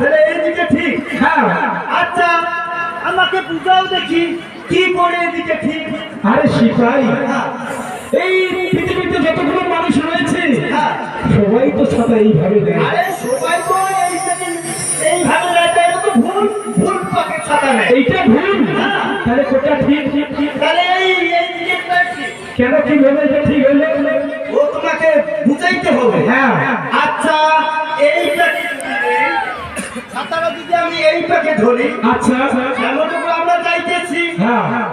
তাহলে এইদিকে ঠিক হ্যাঁ। আচ্ছা আমাকে বুঝাও দেখি কি করে এদিকে ঠিক? আরে সিপাই এই পৃথিবীতে যতগুলো মানুষ রয়েছে হ্যাঁ। সবাই তো ছাতা এইভাবে আরে সবাই তো এইভাবে রাখে এটা তো ভুল ভুল পাকে এইটা ভুল? হ্যাঁ। তাহলে কোটা ঠিক? তাহলে এই এইদিকে কেন কি ভেবে এটা ঠিক হলো ও তোমাকে বুঝাইতে হবে। হ্যাঁ। আচ্ছা এইটা ছাতাটা যদি আমি এইটাকে ধরি আচ্ছা। আমরা হ্যাঁ।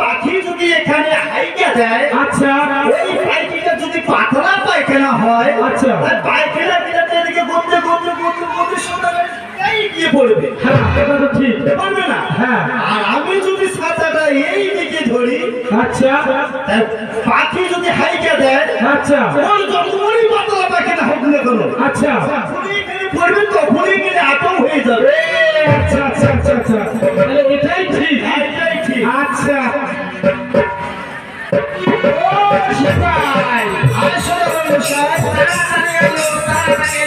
পাখি যদি এখানে হাইকা দেয় আচ্ছা। ওই পাখিটা যদি পাতলা পায়খানা হয় আচ্ছা। পায়খানা বিলাতে এদিকে গমতে গমতে গমতে গমতে সোনাটা এই গিয়ে পড়বে। হ্যাঁ এটা তো ঠিক। পারবে না? হ্যাঁ। আর আমি যদি ছাতাটা এই দিকে ধরি আচ্ছা। পাখি যদি হাইকা দেয় আচ্ছা। ওই যতই পাতলা পায়খানা হোক না কেন। আচ্ছা। পড়বে তখনই গেলে আটক হয়ে যাবে। আচ্ছা আচ্ছা আচ্ছা আচ্ছা। তাহলে এটাই ঠিক। এটাই ঠিক। আচ্ছা। আসলে মশাই তাড়াতাড়ি এলো তাড়াতাড়ি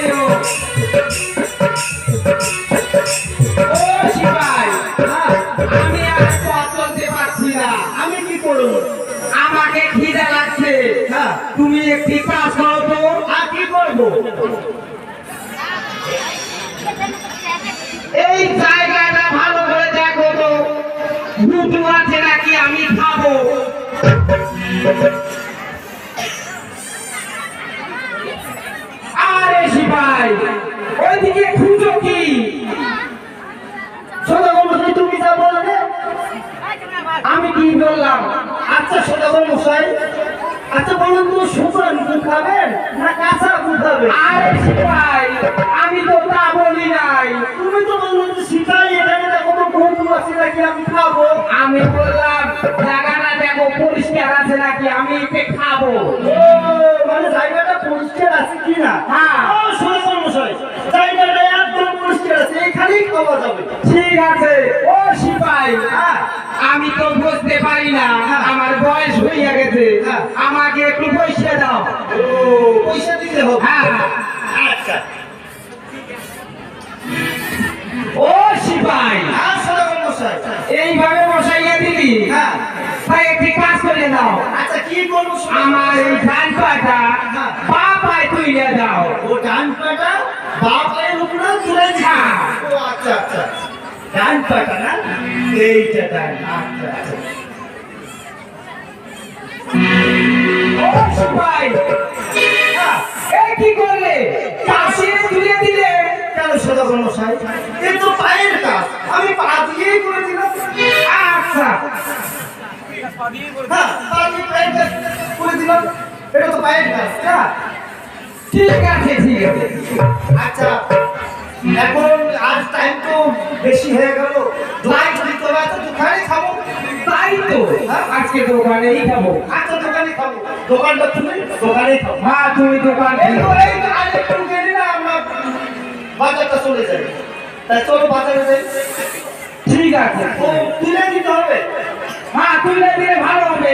আমি বললাম আচ্ছা সদাগর মশাই। আচ্ছা বলুন তো শুকান দুধ খাবেন না কাঁচা দুধ খাবেন আরে সিপাই আমি তো তা বলি নাই। তুমি তো বলল যে শীতাই এখানে দেখো তো বন্ধু আছে নাকি আমি খাব। আমি বললাম জায়গাটা দেখো পরিষ্কার আছে নাকি? আমি একে খাব। মানে জায়গাটা পরিষ্কার আছে কি না? হ্যাঁ। সদাগর মশাই জায়গাটা একদম পরিষ্কার আছে এখানেই খাওয়া যাবে। ঠিক আছে। ও সিপাই হ্যাঁ। আমি তো বুঝতে পারি না হ্যাঁ। আমার বয়স হয়ে গেছে। হ্যাঁ। আমাকে একটু পয়সা দাও। পয়সা দিতে হবে। হ্যাঁ আচ্ছা। ও সিপাই। এইভাবে বসাইয়া দিলি? হ্যাঁ। তাই একটি কাজ করে দাও আচ্ছা কি করব আমার এই? ডান পাটা। পা পায়ে তুইলে দাও। ও ডান পাটা বাপ পায়ের উপরে তুলে দিই আচ্ছা আচ্ছা। ডান পাটা না এইটা ডান আচ্ছা আচ্ছা। কি করলে? পাশে তুলে দিলে। এই তো পায়ের কাজ। আমি পা আচ্ছা। হ্যাঁ করে দিলাম। এটা তো পায়ের কাজ ঠিক আছে ঠিক আছে। আচ্ছা এখন আজ টাইম তো বেশি হয়ে গেল। লাইট দিতে হবে তো দোকানে খাব। তাই তো। আজকে দোকানেই খাব। আচ্ছা দোকানে খাব। দোকানটা তুমি দোকানেই খাব হ্যাঁ তুমি দোকান এই তো এই তো আরেকটু গেলে না আমরা বাজারটা চলে যাই। তাই চলো বাজারে যাই। ঠিক আছে। তুলে দিতে হবে। হ্যাঁ তুলে দিলে ভালো হবে।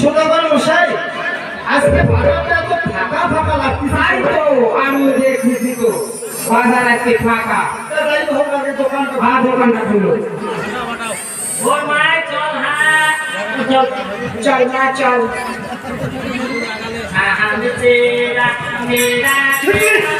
সদাগর মশাই আজকে বাজারটা তো ফাঁকা ফাঁকা লাগতেছে। তাই তো আমি দেখেছি তো বাজার আজকে ফাঁকা। তাই তো হোক আগে দোকানটা হ্যাঁ দোকানটা খুলো। ওর মায় চল হ্যাঁ চল না চল। হ্যাঁ মেরা মেরা মেরা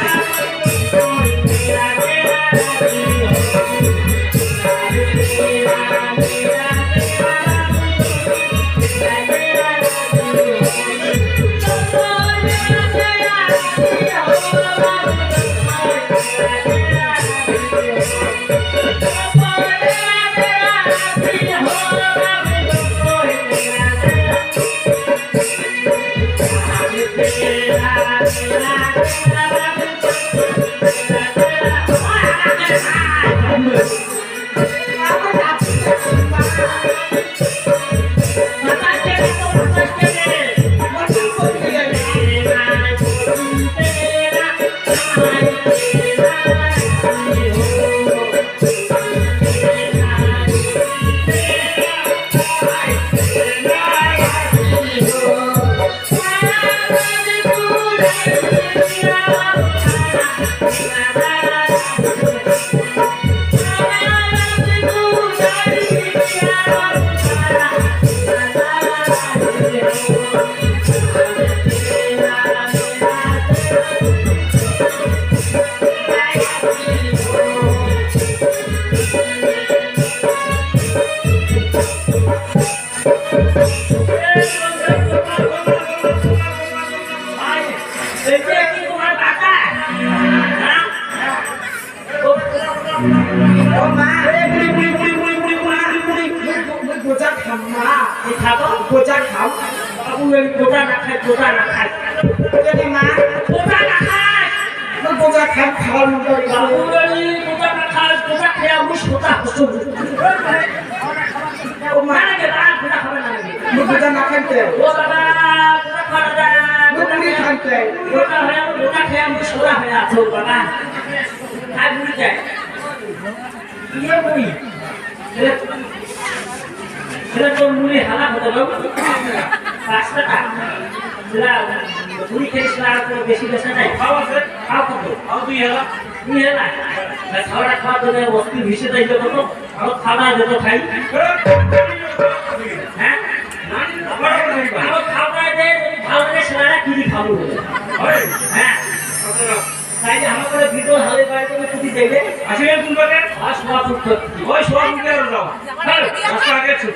গোটা না খায় গোটা না খায়। যদি মা গোটা না খায় খাওয়ার মতো গোটা না খায় গোটা খেয়ে আমি গোটা হসু ও মানে কে না গোটা খাবে না। নাকি না খাইতে ও বাবা গোটা খাওয়া যায় গোটা বুড়ি গোটা হয়ে গোটা খেয়ে আমি সোজা হয়ে আছো বাবা। আর বুড়ি যায়। ইয়ে তোর মুড়ি হালা হতে পাঁচ টাকা মুড়ি খেয়ে সেটা বেশি নাই খাও আছে খাও কত খাও দুই হেলা দুই হেলা খাওয়াটা খাওয়ার জন্য বস্তি ভিসে খাই আমার খাওয়া দেয় ভালো লাগে সেটা কিনি হ্যাঁ। তাই করে ভিডিও হালে পায় তুমি আসলে তুমি বলে আর ছোট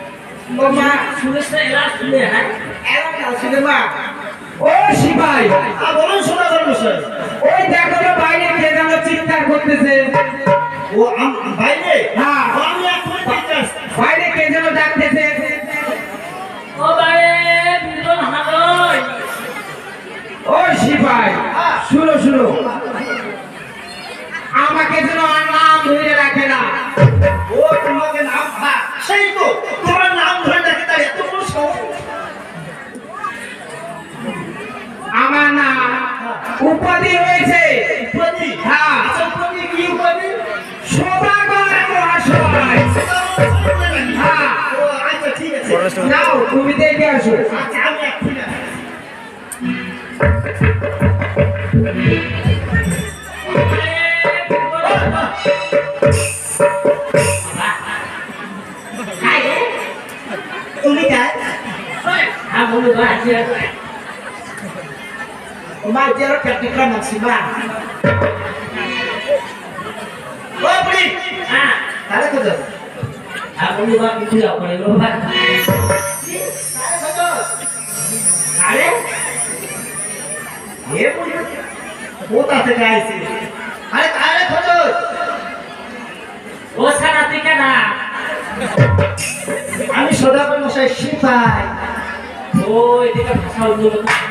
মা শুনে হ্যাঁ এমন কাল ও সিপাই বলুন শোনা মশাই ওই দেখো বাইরে কে যেন চিৎকার করতেছে ও বাইরে হ্যাঁ। আমি এখন কে যেন ডাকতেছে ও ও সিপাই শুনো শুনো আমাকে যেন আর নাম ধরে রাখে না ও তোমাকে নাম হ্যাঁ সেই তো তোমার নাম ধরে ডাকে তাই এত বড় সাহস। আমার নাম উপাধি হয়েছে। উপাধি? হ্যাঁ। আচ্ছা উপাধি কি উপাধি? সদাগর মহাশয়। হ্যাঁ। আচ্ছা ঠিক আছে নাও তুমি দেখে আসো। আচ্ছা আমি এক্ষুনি আসছি। quiero que tu cama se va. Wapri, ah, kala ko to. Ako ni wapri ko ako ni roba. Kala ko to. Kala? Ye bol. কোথা থেকে আইছি আরে আরে খোঁজো ও সারা থেকে না আমি সদাপর মশাই সিপাই ও এদিকে ভাষা অন্যরকম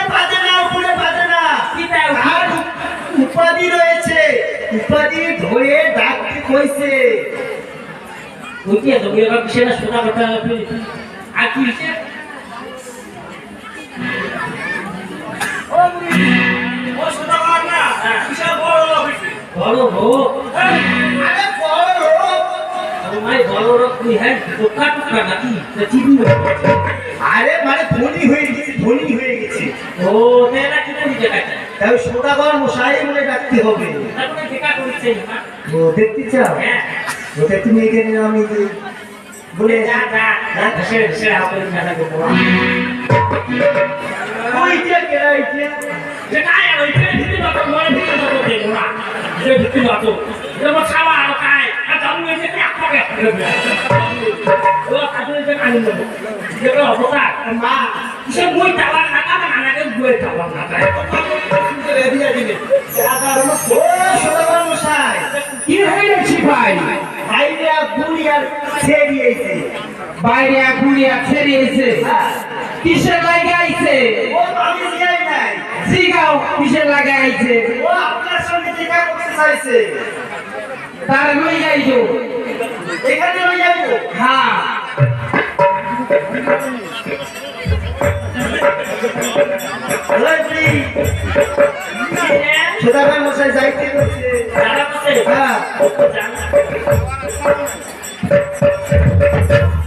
উপাধি রয়েছে। উপাধি ধরে ডাকতে কইছে। বুঝিয়ে তো এবার বিষয়টা শোনা কথা আর কি বড় হোক আরে বড় বড় তুই হ্যাঁ টোকা টোকা নাকি? আরে মানে ধনী হয়ে গেছে ধনী হয়ে গেছে। ও তেলা কিনে দিতে কাটা তাই সদাগর মশাই বলে ডাকতে হবে। না ও দেখতে চাও? ওটা তুমি এখানে আমি যে- বলে আর ওই ট্রেন দিতে যত মনে না। মা সে না গুয়ে চাওয়া না রেডিয়া দিলে। ও কি হয়েছে ভাই? আইডিয়া দুনিয়ার ছেড়িয়েছে। বাইরে গুড়িয়া ছেড়িয়েছে। কিসের লাগে আইছে? ও আমি যাই নাই। জিগাও কিসের লাগে আইছে? ও আপনার সঙ্গে দেখা করতে চাইছে। তার লই যাইছো এখানে ওই যাব হ্যাঁ। সদাগর মশাই যাইতে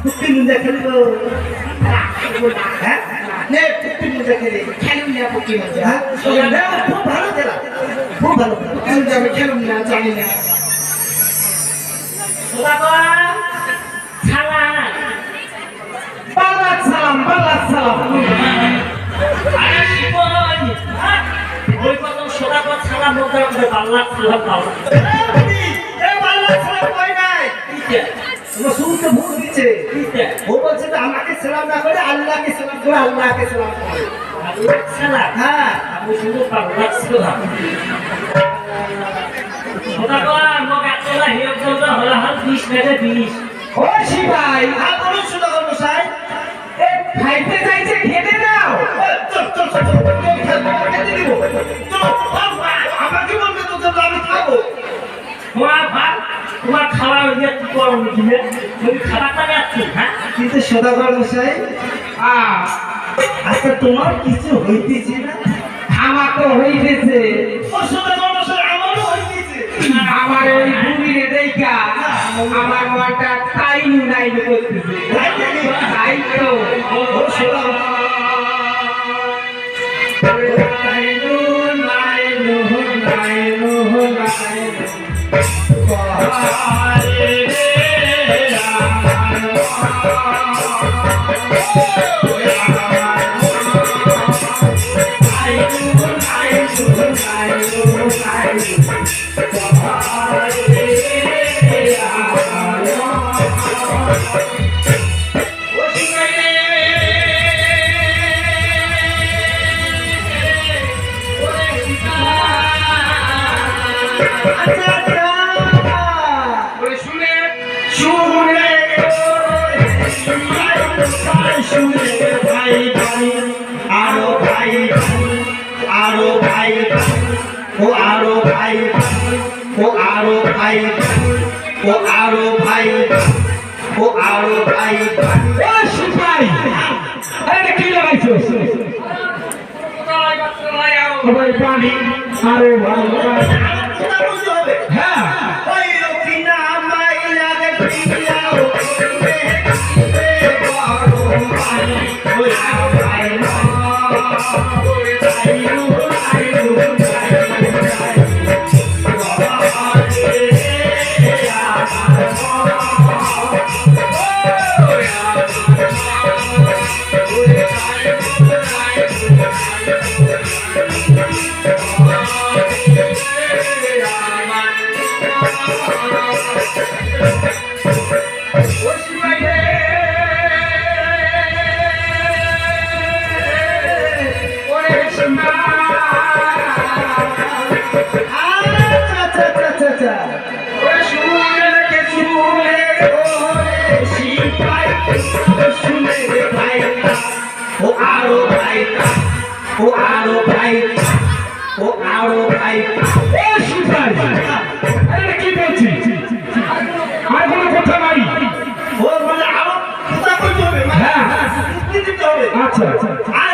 কুত্তি মুঞ্জা খেলব। হ্যাঁ? কুত্তি মুঞ্জা খেলি। খেলুন না মজা হ্যাঁ? খুব ভালো খেলা। খুব ভালো খেলা। খেলুন না জানি না। বাল্লাক সালাম। বাল্লাক সালাম। সোনা কত ছালা মধ্যে করে পাল্লা ছালা পাল্লা এ ভালো দিচ্ছে। ও বলছে যে আমাকে সালাম না করে আল্লাহকে সালাম করে আল্লাহকে সালাম করে। হ্যাঁ। আমি শুধু পাল্লা ছালা সোনা কত মগ আতলা হিয় জল হলা হল 20 মেরে 20 ও শিবাই হ্যাঁ বলুন মশাই। খাইতে চাইছে খেতে দাও। চল চল চল। দিব আমাকে বলবে তো আমি খাব। তোমার ভাত তোমার খাওয়া হয়ে কি করো দিলে তুমি খাবারটা যাচ্ছি হ্যাঁ? কিন্তু সদাগর মশাই? আচ্ছা তোমার কিছু হইতেছে না? আমার তো হইতেছে। ও সদাগর মশাই আমারও হইতেছে। আমার ওই বুড়িরে দেখা আমার মনটা তাইনু নাইনু করতেছে তাই তো। ও সদাগর নাইনু আচ্ছা পানি আরে ভালো দিতে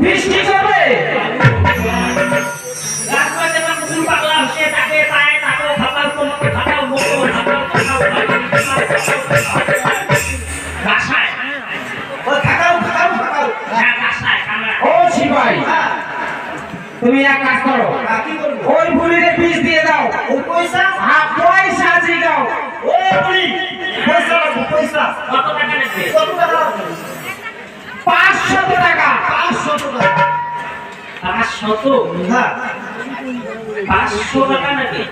বৃষ্টি যাবে পাঁচশত হ্যাঁ। পাঁচশো টাকা নাকি?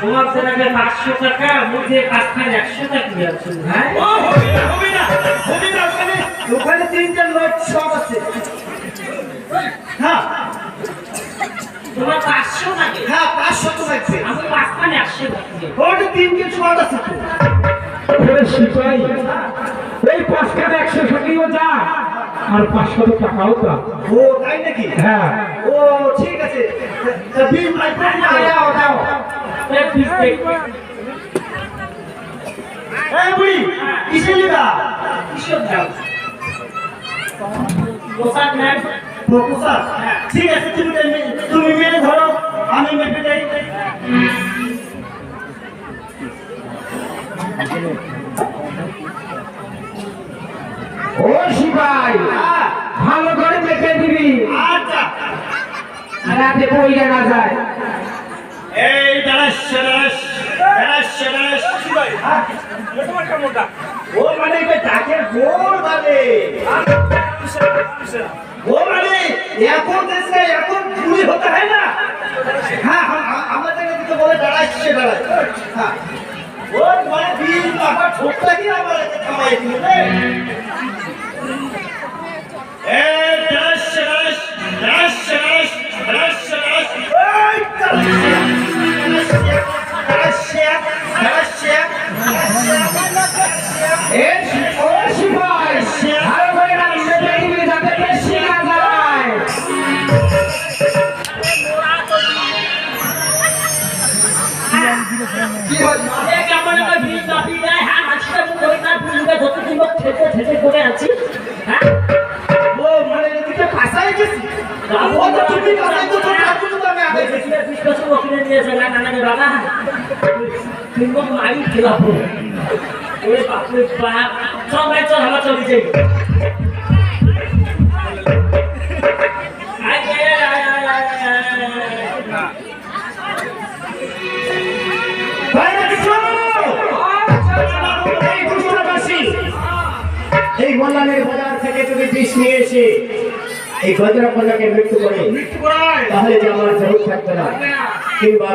তোমার তো লাগে পাঁচশো টাকা মুখে পাঁচখান একশো টাকা আছে। হ্যাঁ? ও হবে না হবে না হবে না ওখানে ওখানে তিনটা নোট সব আছে। হ্যাঁ। তোমার পাঁচশো হ্যাঁ পাঁচশো তো আমি পাঁচখান একশো ওটা তিনটে শট আছে এই একশো যা। আর পাঁচশো টাকাও যা ও তাই নাকি? হ্যাঁ। ও ঠিক আছে। তা বিল মাই দাও দাও। এই পিস দেখবে এই বুড়ি কিসে লিবা কিসব দাও পোশাক নেন। প্রপোজাল ঠিক আছে তুমি রাতে বইলে না যায়। এই দাঁড়াস দাঁড়াস দাঁড়াস দাঁড়াস হ্যাঁ, ও মানে এটা ডাকের গোল মানে ও মানে এখন দেশে এখন চুরি হতে হয় না? হ্যাঁ হ্যাঁ আমাদের এদিকে বলে দাঁড়াচ্ছে দাঁড়ায় হ্যাঁ। ও মানে বিল বাবা ঠোকটা কি আমার এতে খাওয়াই ঠেকে করে আছি। হ্যাঁ? ও মানে এদিকে ফাঁসাই গেছি। ও তো তুমি ফাঁসাই তো তোর কাকু তো আমি আগে গেছি। বিশ্বাস ওখানে নিয়েছে না না না বাবা। তুমি মারি খেলাবো। ওরে বাপরে বাপ। চল চল আমার চলে যাই। থেকে যদি বিষ নিয়ে এসে এই গজরা কন্যাকে মৃত্যু করে তাহলে যে আমার জরুর থাকবে না। কিংবা